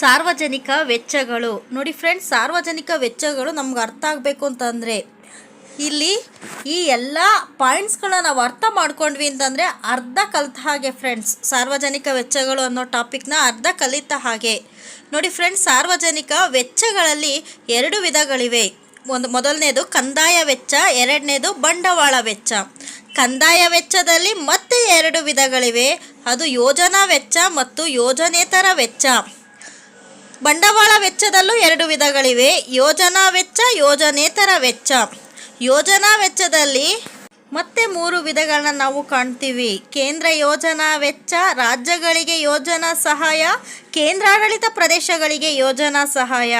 ಸಾರ್ವಜನಿಕ ವೆಚ್ಚಗಳು. ನೋಡಿ ಫ್ರೆಂಡ್ಸ್ ಸಾರ್ವಜನಿಕ ವೆಚ್ಚಗಳು ನಮ್ಗೆ ಅರ್ಥ ಆಗಬೇಕು ಅಂತಂದರೆ, ಇಲ್ಲಿ ಈ ಎಲ್ಲ ಪಾಯಿಂಟ್ಸ್ಗಳನ್ನ ನಾವು ಅರ್ಥ ಮಾಡ್ಕೊಂಡ್ವಿ ಅಂತಂದರೆ ಅರ್ಧ ಕಲಿತ ಹಾಗೆ ಫ್ರೆಂಡ್ಸ್ ಸಾರ್ವಜನಿಕ ವೆಚ್ಚಗಳು ಅನ್ನೋ ಟಾಪಿಕ್ನ ಅರ್ಧ ಕಲಿತ ಹಾಗೆ. ನೋಡಿ ಫ್ರೆಂಡ್ಸ್ ಸಾರ್ವಜನಿಕ ವೆಚ್ಚಗಳಲ್ಲಿ ಎರಡು ವಿಧಗಳಿವೆ. ಒಂದು ಮೊದಲನೇದು ಕಂದಾಯ ವೆಚ್ಚ, ಎರಡನೇದು ಬಂಡವಾಳ ವೆಚ್ಚ. ಕಂದಾಯ ವೆಚ್ಚದಲ್ಲಿ ಮತ್ತೆ ಎರಡು ವಿಧಗಳಿವೆ. ಅದು ಯೋಜನಾ ವೆಚ್ಚ ಮತ್ತು ಯೋಜನೇತರ ವೆಚ್ಚ. ಬಂಡವಾಳ ವೆಚ್ಚದಲ್ಲೂ ಎರಡು ವಿಧಗಳಿವೆ. ಯೋಜನಾ ವೆಚ್ಚ, ಯೋಜನೇತರ ವೆಚ್ಚ. ಯೋಜನಾ ವೆಚ್ಚದಲ್ಲಿ ಮತ್ತೆ ಮೂರು ವಿಧಗಳನ್ನ ನಾವು ಕಾಣ್ತೀವಿ. ಕೇಂದ್ರ ಯೋಜನಾ ವೆಚ್ಚ, ರಾಜ್ಯಗಳಿಗೆ ಯೋಜನಾ ಸಹಾಯ, ಕೇಂದ್ರಾಡಳಿತ ಪ್ರದೇಶಗಳಿಗೆ ಯೋಜನಾ ಸಹಾಯ.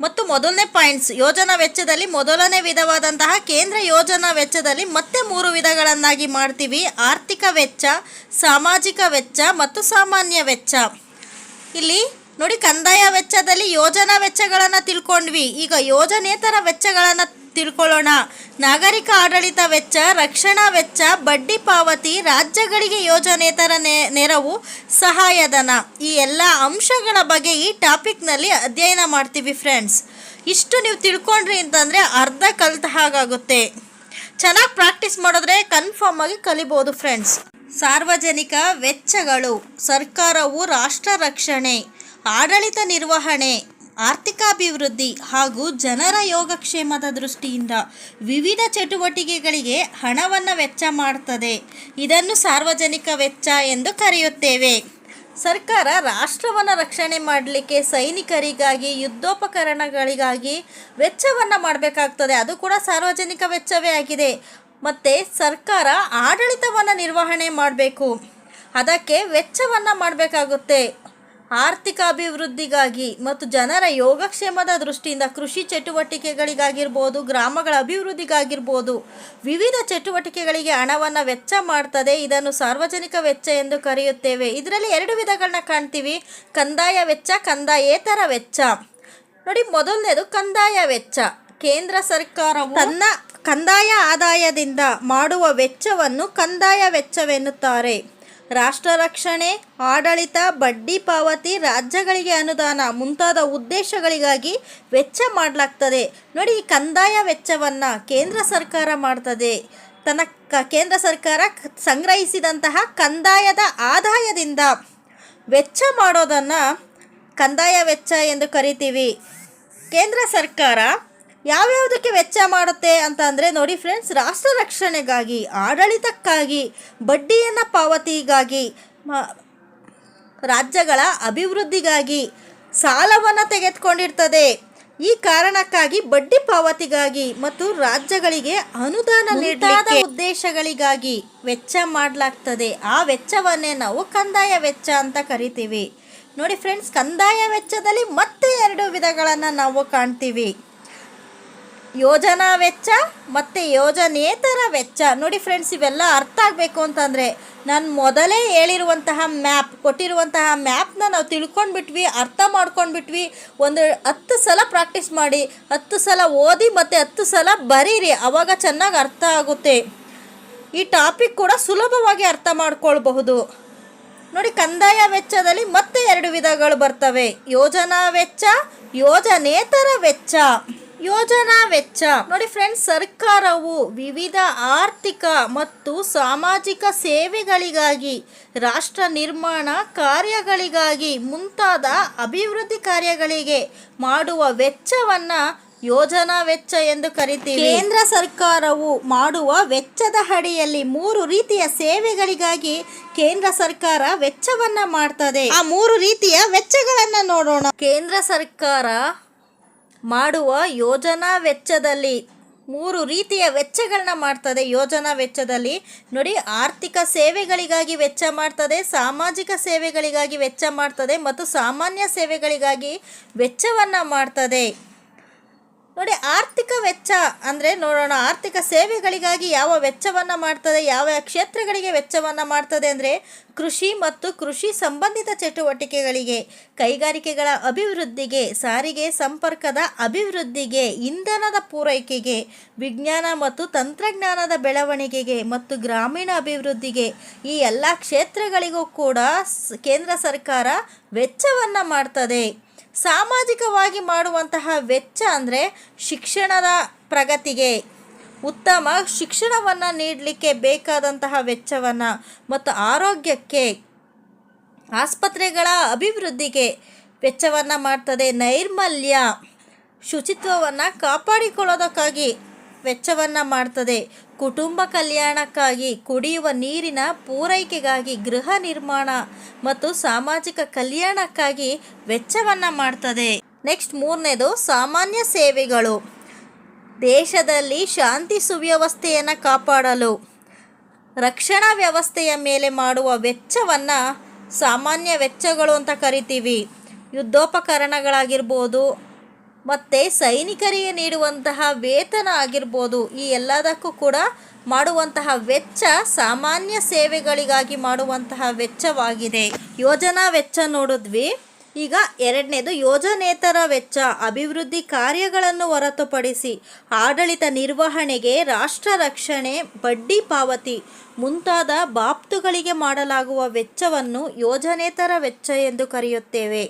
ಮತ್ತು ಮೊದಲನೇ ಪಾಯಿಂಟ್ಸ್, ಯೋಜನಾ ವೆಚ್ಚದಲ್ಲಿ ಮೊದಲನೇ ವಿಧವಾದಂತಹ ಕೇಂದ್ರ ಯೋಜನಾ ವೆಚ್ಚದಲ್ಲಿ ಮತ್ತೆ ಮೂರು ವಿಧಗಳನ್ನಾಗಿ ಮಾಡ್ತೀವಿ. ಆರ್ಥಿಕ ವೆಚ್ಚ, ಸಾಮಾಜಿಕ ವೆಚ್ಚ ಮತ್ತು ಸಾಮಾನ್ಯ ವೆಚ್ಚ. ಇಲ್ಲಿ ನೋಡಿ, ಕಂದಾಯ ವೆಚ್ಚದಲ್ಲಿ ಯೋಜನಾ ವೆಚ್ಚಗಳನ್ನು ತಿಳ್ಕೊಂಡ್ವಿ. ಈಗ ಯೋಜನೇತರ ವೆಚ್ಚಗಳನ್ನು ತಿಳ್ಕೊಳ್ಳೋಣ. ನಾಗರಿಕ ಆಡಳಿತ ವೆಚ್ಚ, ರಕ್ಷಣಾ ವೆಚ್ಚ, ಬಡ್ಡಿ ಪಾವತಿ, ರಾಜ್ಯಗಳಿಗೆ ಯೋಜನೇತರ ನೆರವು, ಸಹಾಯಧನ ಈ ಎಲ್ಲ ಅಂಶಗಳ ಬಗ್ಗೆ ಈ ಟಾಪಿಕ್ನಲ್ಲಿ ಅಧ್ಯಯನ ಮಾಡ್ತೀವಿ ಫ್ರೆಂಡ್ಸ್. ಇಷ್ಟು ನೀವು ತಿಳ್ಕೊಂಡ್ರಿ ಅಂತಂದರೆ ಅರ್ಧ ಕಲಿತ ಹಾಗಾಗುತ್ತೆ. ಚೆನ್ನಾಗಿ ಪ್ರಾಕ್ಟೀಸ್ ಮಾಡಿದ್ರೆ ಕನ್ಫರ್ಮ್ ಆಗಿ ಕಲಿಬೋದು ಫ್ರೆಂಡ್ಸ್. ಸಾರ್ವಜನಿಕ ವೆಚ್ಚಗಳು, ಸರ್ಕಾರವು ರಾಷ್ಟ್ರ ರಕ್ಷಣೆ ಆಡಳಿತ ನಿರ್ವಹಣೆ, ಆರ್ಥಿಕಾಭಿವೃದ್ಧಿ ಹಾಗೂ ಜನರ ಯೋಗಕ್ಷೇಮದ ದೃಷ್ಟಿಯಿಂದ ವಿವಿಧ ಚಟುವಟಿಕೆಗಳಿಗೆ ಹಣವನ್ನು ವೆಚ್ಚ ಮಾಡುತ್ತದೆ ಇದನ್ನು ಸಾರ್ವಜನಿಕ ವೆಚ್ಚ ಎಂದು ಕರೆಯುತ್ತೇವೆ. ಸರ್ಕಾರ ರಾಷ್ಟ್ರವನ್ನು ರಕ್ಷಣೆ ಮಾಡಲಿಕ್ಕೆ ಸೈನಿಕರಿಗಾಗಿ, ಯುದ್ಧೋಪಕರಣಗಳಿಗಾಗಿ ವೆಚ್ಚವನ್ನು ಮಾಡಬೇಕಾಗ್ತದೆ. ಅದು ಕೂಡ ಸಾರ್ವಜನಿಕ ವೆಚ್ಚವೇ ಆಗಿದೆ. ಮತ್ತು ಸರ್ಕಾರ ಆಡಳಿತವನ್ನು ನಿರ್ವಹಣೆ ಮಾಡಬೇಕು. ಅದಕ್ಕೆ ವೆಚ್ಚವನ್ನು ಮಾಡಬೇಕಾಗುತ್ತೆ. ಆರ್ಥಿಕ ಅಭಿವೃದ್ಧಿಗಾಗಿ ಮತ್ತು ಜನರ ಯೋಗಕ್ಷೇಮದ ದೃಷ್ಟಿಯಿಂದ ಕೃಷಿ ಚಟುವಟಿಕೆಗಳಿಗಾಗಿರ್ಬೋದು, ಗ್ರಾಮಗಳ ಅಭಿವೃದ್ಧಿಗಾಗಿರ್ಬೋದು, ವಿವಿಧ ಚಟುವಟಿಕೆಗಳಿಗೆ ಹಣವನ್ನು ವೆಚ್ಚ ಮಾಡ್ತದೆ. ಇದನ್ನು ಸಾರ್ವಜನಿಕ ವೆಚ್ಚ ಎಂದು ಕರೆಯುತ್ತೇವೆ. ಇದರಲ್ಲಿ ಎರಡು ವಿಧಗಳನ್ನ ಕಾಣ್ತೀವಿ. ಕಂದಾಯ ವೆಚ್ಚ, ಕಂದಾಯೇತರ ವೆಚ್ಚ. ನೋಡಿ, ಮೊದಲನೇದು ಕಂದಾಯ ವೆಚ್ಚ. ಕೇಂದ್ರ ಸರ್ಕಾರವು ತನ್ನ ಕಂದಾಯ ಆದಾಯದಿಂದ ಮಾಡುವ ವೆಚ್ಚವನ್ನು ಕಂದಾಯ ವೆಚ್ಚವೆನ್ನುತ್ತಾರೆ. ರಾಷ್ಟ್ರ ರಕ್ಷಣೆ, ಆಡಳಿತ, ಬಡ್ಡಿ ಪಾವತಿ, ರಾಜ್ಯಗಳಿಗೆ ಅನುದಾನ ಮುಂತಾದ ಉದ್ದೇಶಗಳಿಗಾಗಿ ವೆಚ್ಚ ಮಾಡಲಾಗ್ತದೆ. ನೋಡಿ ಕಂದಾಯ ವೆಚ್ಚವನ್ನು ಕೇಂದ್ರ ಸರ್ಕಾರ ಮಾಡ್ತದೆ. ತನ್ನ ಕೇಂದ್ರ ಸರ್ಕಾರ ಸಂಗ್ರಹಿಸಿದಂತಹ ಕಂದಾಯದ ಆದಾಯದಿಂದ ವೆಚ್ಚ ಮಾಡೋದನ್ನು ಕಂದಾಯ ವೆಚ್ಚ ಎಂದು ಕರಿತೀವಿ. ಕೇಂದ್ರ ಸರ್ಕಾರ ಯಾವ್ಯಾವುದಕ್ಕೆ ವೆಚ್ಚ ಮಾಡುತ್ತೆ ಅಂತ ಅಂದರೆ ನೋಡಿ ಫ್ರೆಂಡ್ಸ್ ರಾಷ್ಟ್ರ ರಕ್ಷಣೆಗಾಗಿ ಆಡಳಿತಕ್ಕಾಗಿ ಬಡ್ಡಿಯನ್ನು ಪಾವತಿಗಾಗಿ ರಾಜ್ಯಗಳ ಅಭಿವೃದ್ಧಿಗಾಗಿ ಸಾಲವನ್ನು ತೆಗೆದುಕೊಂಡಿರ್ತದೆ. ಈ ಕಾರಣಕ್ಕಾಗಿ ಬಡ್ಡಿ ಪಾವತಿಗಾಗಿ ಮತ್ತು ರಾಜ್ಯಗಳಿಗೆ ಅನುದಾನ ನೀಡಲಾದ ಉದ್ದೇಶಗಳಿಗಾಗಿ ವೆಚ್ಚ ಮಾಡಲಾಗ್ತದೆ. ಆ ವೆಚ್ಚವನ್ನೇ ನಾವು ಕಂದಾಯ ವೆಚ್ಚ ಅಂತ ಕರಿತೀವಿ. ನೋಡಿ ಫ್ರೆಂಡ್ಸ್ ಕಂದಾಯ ವೆಚ್ಚದಲ್ಲಿ ಮತ್ತೆ ಎರಡು ವಿಧಗಳನ್ನು ನಾವು ಕಾಣ್ತೀವಿ. ಯೋಜನಾ ವೆಚ್ಚ ಮತ್ತು ಯೋಜನೇತರ ವೆಚ್ಚ. ನೋಡಿ ಫ್ರೆಂಡ್ಸ್ ಇವೆಲ್ಲ ಅರ್ಥ ಆಗಬೇಕು ಅಂತಂದರೆ ನಾನು ಮೊದಲೇ ಹೇಳಿರುವಂತಹ ಮ್ಯಾಪ್ ಕೊಟ್ಟಿರುವಂತಹ ಮ್ಯಾಪ್ನ ನಾವು ತಿಳ್ಕೊಂಡ್ಬಿಟ್ವಿ, ಅರ್ಥ ಮಾಡ್ಕೊಂಡ್ಬಿಟ್ವಿ. ಒಂದು ಹತ್ತು ಸಲ ಪ್ರಾಕ್ಟೀಸ್ ಮಾಡಿ, ಹತ್ತು ಸಲ ಓದಿ ಮತ್ತು ಹತ್ತು ಸಲ ಬರೀರಿ ಆವಾಗ ಚೆನ್ನಾಗಿ ಅರ್ಥ ಆಗುತ್ತೆ. ಈ ಟಾಪಿಕ್ ಕೂಡ ಸುಲಭವಾಗಿ ಅರ್ಥ ಮಾಡ್ಕೊಳ್ಬಹುದು. ನೋಡಿ ಕಂದಾಯ ವೆಚ್ಚದಲ್ಲಿ ಮತ್ತೆ ಎರಡು ವಿಧಗಳು ಬರ್ತವೆ. ಯೋಜನಾ ವೆಚ್ಚ, ಯೋಜನೇತರ ವೆಚ್ಚ. ಯೋಜನಾ ವೆಚ್ಚ. ನೋಡಿ ಫ್ರೆಂಡ್ಸ್ ಸರ್ಕಾರವು ವಿವಿಧ ಆರ್ಥಿಕ ಮತ್ತು ಸಾಮಾಜಿಕ ಸೇವೆಗಳಿಗಾಗಿ ರಾಷ್ಟ್ರ ನಿರ್ಮಾಣ ಕಾರ್ಯಗಳಿಗಾಗಿ ಮುಂತಾದ ಅಭಿವೃದ್ಧಿ ಕಾರ್ಯಗಳಿಗೆ ಮಾಡುವ ವೆಚ್ಚವನ್ನ ಯೋಜನಾ ವೆಚ್ಚ ಎಂದು ಕರಿತೀವಿ. ಕೇಂದ್ರ ಸರ್ಕಾರವು ಮಾಡುವ ವೆಚ್ಚದ ಅಡಿಯಲ್ಲಿ ಮೂರು ರೀತಿಯ ಸೇವೆಗಳಿಗಾಗಿ ಕೇಂದ್ರ ಸರ್ಕಾರ ವೆಚ್ಚವನ್ನ ಮಾಡ್ತದೆ. ಆ ಮೂರು ರೀತಿಯ ವೆಚ್ಚಗಳನ್ನ ನೋಡೋಣ. ಕೇಂದ್ರ ಸರ್ಕಾರ ಮಾಡುವ ಯೋಜನಾ ವೆಚ್ಚದಲ್ಲಿ, ಮೂರು ರೀತಿಯ ವೆಚ್ಚಗಳನ್ನ ಮಾಡ್ತದೆ. ಯೋಜನಾ ವೆಚ್ಚದಲ್ಲಿ ನೋಡಿ, ಆರ್ಥಿಕ ಸೇವೆಗಳಿಗಾಗಿ ವೆಚ್ಚ ಮಾಡ್ತದೆ, ಸಾಮಾಜಿಕ ಸೇವೆಗಳಿಗಾಗಿ ವೆಚ್ಚ ಮಾಡ್ತದೆ, ಮತ್ತು ಸಾಮಾನ್ಯ ಸೇವೆಗಳಿಗಾಗಿ ವೆಚ್ಚವನ್ನು ಮಾಡ್ತದೆ. ನೋಡಿ, ಆರ್ಥಿಕ ವೆಚ್ಚ ಅಂದರೆ ನೋಡೋಣ, ಆರ್ಥಿಕ ಸೇವೆಗಳಿಗಾಗಿ ಯಾವ ವೆಚ್ಚವನ್ನು ಮಾಡ್ತದೆ, ಯಾವ ಕ್ಷೇತ್ರಗಳಿಗೆ ವೆಚ್ಚವನ್ನು ಮಾಡ್ತದೆ ಅಂದರೆ ಕೃಷಿ ಮತ್ತು ಕೃಷಿ ಸಂಬಂಧಿತ ಚಟುವಟಿಕೆಗಳಿಗೆ, ಕೈಗಾರಿಕೆಗಳ ಅಭಿವೃದ್ಧಿಗೆ, ಸಾರಿಗೆ ಸಂಪರ್ಕದ ಅಭಿವೃದ್ಧಿಗೆ, ಇಂಧನದ ಪೂರೈಕೆಗೆ, ವಿಜ್ಞಾನ ಮತ್ತು ತಂತ್ರಜ್ಞಾನದ ಬೆಳವಣಿಗೆಗೆ ಮತ್ತು ಗ್ರಾಮೀಣ ಅಭಿವೃದ್ಧಿಗೆ ಈ ಎಲ್ಲ ಕ್ಷೇತ್ರಗಳಿಗೂ ಕೂಡ ಕೇಂದ್ರ ಸರ್ಕಾರ ವೆಚ್ಚವನ್ನು ಮಾಡ್ತದೆ. ಸಾಮಾಜಿಕವಾಗಿ ಮಾಡುವಂತಹ ವೆಚ್ಚ ಅಂದರೆ ಶಿಕ್ಷಣದ ಪ್ರಗತಿಗೆ ಉತ್ತಮ ಶಿಕ್ಷಣವನ್ನು ನೀಡಲಿಕ್ಕೆ ಬೇಕಾದಂತಹ ವೆಚ್ಚವನ್ನು ಮತ್ತು ಆರೋಗ್ಯಕ್ಕೆ ಆಸ್ಪತ್ರೆಗಳ ಅಭಿವೃದ್ಧಿಗೆ ವೆಚ್ಚವನ್ನು ಮಾಡ್ತದೆ. ನೈರ್ಮಲ್ಯ ಶುಚಿತ್ವವನ್ನು ಕಾಪಾಡಿಕೊಳ್ಳೋದಕ್ಕಾಗಿ ವೆಚ್ಚವನ್ನು ಮಾಡ್ತದೆ. ಕುಟುಂಬ ಕಲ್ಯಾಣಕ್ಕಾಗಿ ಕುಡಿಯುವ ನೀರಿನ ಪೂರೈಕೆಗಾಗಿ ಗೃಹ ನಿರ್ಮಾಣ ಮತ್ತು ಸಾಮಾಜಿಕ ಕಲ್ಯಾಣಕ್ಕಾಗಿ ವೆಚ್ಚವನ್ನು ಮಾಡ್ತದೆ. ನೆಕ್ಸ್ಟ್ ಮೂರನೇದು ಸಾಮಾನ್ಯ ಸೇವೆಗಳು. ದೇಶದಲ್ಲಿ ಶಾಂತಿ ಸುವ್ಯವಸ್ಥೆಯನ್ನು ಕಾಪಾಡಲು, ರಕ್ಷಣಾ ವ್ಯವಸ್ಥೆಯ ಮೇಲೆ ಮಾಡುವ ವೆಚ್ಚವನ್ನು ಸಾಮಾನ್ಯ ವೆಚ್ಚಗಳು ಅಂತ ಕರಿತೀವಿ. ಯುದ್ಧೋಪಕರಣಗಳಾಗಿರ್ಬೋದು ಮತ್ತು ಸೈನಿಕರಿಗೆ ನೀಡುವಂತಹ ವೇತನ ಆಗಿರ್ಬೋದು, ಈ ಎಲ್ಲದಕ್ಕೂ ಕೂಡ ಮಾಡುವಂತಹ ವೆಚ್ಚ ಸಾಮಾನ್ಯ ಸೇವೆಗಳಿಗಾಗಿ ಮಾಡುವಂತಹ ವೆಚ್ಚವಾಗಿದೆ. ಯೋಜನಾ ವೆಚ್ಚ ನೋಡಿದ್ವಿ. ಈಗ ಎರಡನೇದು ಯೋಜನೇತರ ವೆಚ್ಚ, ಅಭಿವೃದ್ಧಿ ಕಾರ್ಯಗಳನ್ನು ಹೊರತುಪಡಿಸಿ ಆಡಳಿತ ನಿರ್ವಹಣೆಗೆ ರಾಷ್ಟ್ರ ರಕ್ಷಣೆ, ಬಡ್ಡಿ ಪಾವತಿ ಮುಂತಾದ ಬಾಪ್ತುಗಳಿಗೆ ಮಾಡಲಾಗುವ ವೆಚ್ಚವನ್ನು ಯೋಜನೇತರ ವೆಚ್ಚ ಎಂದು ಕರೆಯುತ್ತೇವೆ.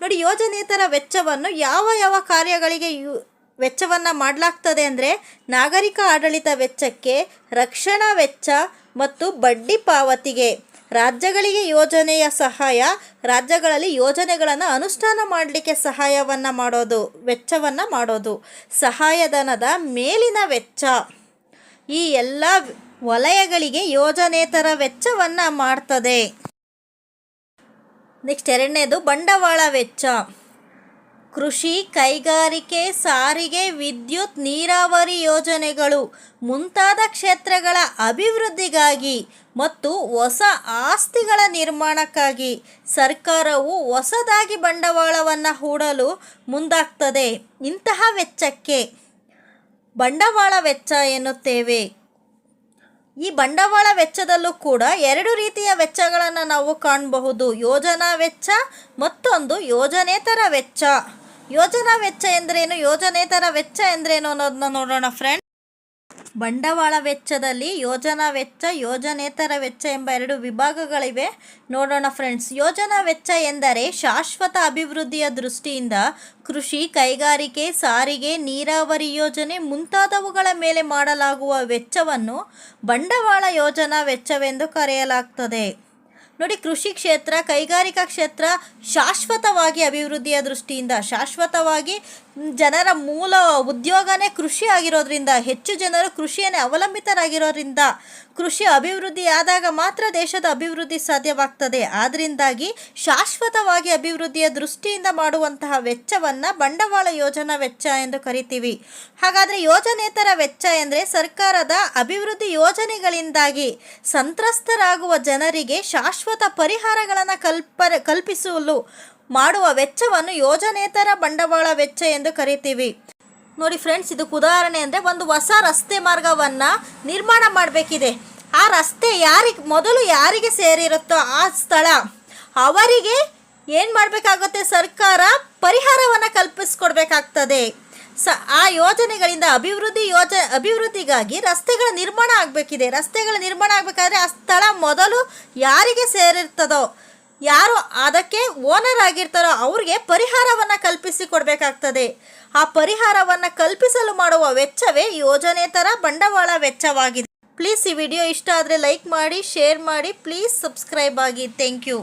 ನೋಡಿ ಯೋಜನೇತರ ವೆಚ್ಚವನ್ನು ಯಾವ ಯಾವ ಕಾರ್ಯಗಳಿಗೆ ಯು, ವೆಚ್ಚವನ್ನು ಮಾಡಲಾಗ್ತದೆ ಅಂದರೆ ನಾಗರಿಕ ಆಡಳಿತ ವೆಚ್ಚಕ್ಕೆ, ರಕ್ಷಣಾ ವೆಚ್ಚ ಮತ್ತು ಬಡ್ಡಿ ಪಾವತಿಗೆ, ರಾಜ್ಯಗಳಿಗೆ ಯೋಜನೆಯ ಸಹಾಯ, ರಾಜ್ಯಗಳಲ್ಲಿ ಯೋಜನೆಗಳನ್ನು ಅನುಷ್ಠಾನ ಮಾಡಲಿಕ್ಕೆ ಸಹಾಯವನ್ನು ಮಾಡೋದು, ವೆಚ್ಚವನ್ನು ಮಾಡೋದು, ಸಹಾಯಧನದ ಮೇಲಿನ ವೆಚ್ಚ. ಈ ಎಲ್ಲ ವಲಯಗಳಿಗೆ ಯೋಜನೇತರ ವೆಚ್ಚವನ್ನು ಮಾಡ್ತದೆ. ನೆಕ್ಸ್ಟ್ ಎರಡನೇದು ಬಂಡವಾಳ ವೆಚ್ಚ. ಕೃಷಿ, ಕೈಗಾರಿಕೆ, ಸಾರಿಗೆ, ವಿದ್ಯುತ್, ನೀರಾವರಿ ಯೋಜನೆಗಳು ಮುಂತಾದ ಕ್ಷೇತ್ರಗಳ ಅಭಿವೃದ್ಧಿಗಾಗಿ ಮತ್ತು ಹೊಸ ಆಸ್ತಿಗಳ ನಿರ್ಮಾಣಕ್ಕಾಗಿ ಸರ್ಕಾರವು ಹೊಸದಾಗಿ ಬಂಡವಾಳವನ್ನು ಹೂಡಲು ಮುಂದಾಗ್ತದೆ. ಇಂತಹ ವೆಚ್ಚಕ್ಕೆ ಬಂಡವಾಳ ವೆಚ್ಚ ಎನ್ನುತ್ತೇವೆ. ಈ ಬಂಡವಾಳ ವೆಚ್ಚದಲ್ಲೂ ಕೂಡ ಎರಡು ರೀತಿಯ ವೆಚ್ಚಗಳನ್ನು ನಾವು ಕಾಣಬಹುದು. ಯೋಜನಾ ವೆಚ್ಚ ಮತ್ತೊಂದು ಯೋಜನೇತರ ವೆಚ್ಚ. ಯೋಜನಾ ವೆಚ್ಚ ಎಂದರೇನು? ಯೋಜನೇತರ ವೆಚ್ಚ ಎಂದರೇನು ಅನ್ನೋದನ್ನ ನೋಡೋಣ ಫ್ರೆಂಡ್ ಬಂಡವಾಳ ವೆಚ್ಚದಲ್ಲಿ ಯೋಜನಾ ವೆಚ್ಚ ಯೋಜನೇತರ ವೆಚ್ಚ ಎಂಬ ಎರಡು ವಿಭಾಗಗಳಿವೆ. ನೋಡೋಣ ಫ್ರೆಂಡ್ಸ್ ಯೋಜನಾ ವೆಚ್ಚ ಎಂದರೆ ಶಾಶ್ವತ ಅಭಿವೃದ್ಧಿಯ ದೃಷ್ಟಿಯಿಂದ ಕೃಷಿ, ಕೈಗಾರಿಕೆ, ಸಾರಿಗೆ, ನೀರಾವರಿ ಯೋಜನೆ ಮುಂತಾದವುಗಳ ಮೇಲೆ ಮಾಡಲಾಗುವ ವೆಚ್ಚವನ್ನು ಬಂಡವಾಳ ಯೋಜನಾ ವೆಚ್ಚವೆಂದು ಕರೆಯಲಾಗ್ತದೆ. ನೋಡಿ, ಕೃಷಿ ಕ್ಷೇತ್ರ, ಕೈಗಾರಿಕಾ ಕ್ಷೇತ್ರ ಶಾಶ್ವತವಾಗಿ ಅಭಿವೃದ್ಧಿಯ ದೃಷ್ಟಿಯಿಂದ, ಶಾಶ್ವತವಾಗಿ ಜನರ ಮೂಲ ಉದ್ಯೋಗನೇ ಕೃಷಿ ಆಗಿರೋದ್ರಿಂದ, ಹೆಚ್ಚು ಜನರು ಕೃಷಿಯನ್ನೇ ಅವಲಂಬಿತರಾಗಿರೋದ್ರಿಂದ ಕೃಷಿ ಅಭಿವೃದ್ಧಿ ಆದಾಗ ಮಾತ್ರ ದೇಶದ ಅಭಿವೃದ್ಧಿ ಸಾಧ್ಯವಾಗ್ತದೆ. ಆದ್ದರಿಂದಾಗಿ ಶಾಶ್ವತವಾಗಿ ಅಭಿವೃದ್ಧಿಯ ದೃಷ್ಟಿಯಿಂದ ಮಾಡುವಂತಹ ವೆಚ್ಚವನ್ನು ಬಂಡವಾಳ ಯೋಜನಾ ವೆಚ್ಚ ಎಂದು ಕರಿತೀವಿ. ಹಾಗಾದರೆ ಯೋಜನೇತರ ವೆಚ್ಚ ಎಂದರೆ ಸರ್ಕಾರದ ಅಭಿವೃದ್ಧಿ ಯೋಜನೆಗಳಿಂದಾಗಿ ಸಂತ್ರಸ್ತರಾಗುವ ಜನರಿಗೆ ಶಾಶ್ವತ ಪರಿಹಾರಗಳನ್ನು ಕಲ್ಪ ಕಲ್ಪಿಸಲು ಮಾಡುವ ವೆಚ್ಚವನ್ನು ಯೋಜನೇತರ ಬಂಡವಾಳ ವೆಚ್ಚ ಎಂದು ಕರಿತೀವಿ. ನೋಡಿ ಫ್ರೆಂಡ್ಸ್ ಇದಕ್ಕೆ ಉದಾಹರಣೆ ಅಂದರೆ ಒಂದು ಹೊಸ ರಸ್ತೆ ಮಾರ್ಗವನ್ನು ನಿರ್ಮಾಣ ಮಾಡಬೇಕಿದೆ. ಆ ರಸ್ತೆ ಯಾರಿಗೆ, ಮೊದಲು ಯಾರಿಗೆ ಸೇರಿರುತ್ತೋ ಆ ಸ್ಥಳ, ಅವರಿಗೆ ಏನು ಮಾಡಬೇಕಾಗುತ್ತೆ? ಸರ್ಕಾರ ಪರಿಹಾರವನ್ನು ಕಲ್ಪಿಸ್ಕೊಡ್ಬೇಕಾಗ್ತದೆ. ಸ, ಆ ಯೋಜನೆಗಳಿಂದ ಅಭಿವೃದ್ಧಿ ಯೋಜ, ಅಭಿವೃದ್ಧಿಗಾಗಿ ರಸ್ತೆಗಳ ನಿರ್ಮಾಣ ಆಗಬೇಕಿದೆ. ರಸ್ತೆಗಳ ನಿರ್ಮಾಣ ಆಗಬೇಕಾದ್ರೆ ಆ ಸ್ಥಳ ಮೊದಲು ಯಾರಿಗೆ ಸೇರಿರ್ತದೋ ಯಾರು ಅದಕ್ಕೆ ಓನರ್ ಆಗಿರ್ತಾರೋ ಅವ್ರಿಗೆ ಪರಿಹಾರವನ್ನು ಕಲ್ಪಿಸಿ ಕೊಡಬೇಕಾಗ್ತದೆ ಆ ಪರಿಹಾರವನ್ನು ಕಲ್ಪಿಸಲು ಮಾಡುವ ವೆಚ್ಚವೇ ಯೋಜನೇತರ ಬಂಡವಾಳ ವೆಚ್ಚವಾಗಿದೆ. ಪ್ಲೀಸ್ ಈ ವಿಡಿಯೋ ಇಷ್ಟ ಆದರೆ ಲೈಕ್ ಮಾಡಿ ಶೇರ್ ಮಾಡಿ ಪ್ಲೀಸ್ ಸಬ್ಸ್ಕ್ರೈಬ್ ಆಗಿ. Thank you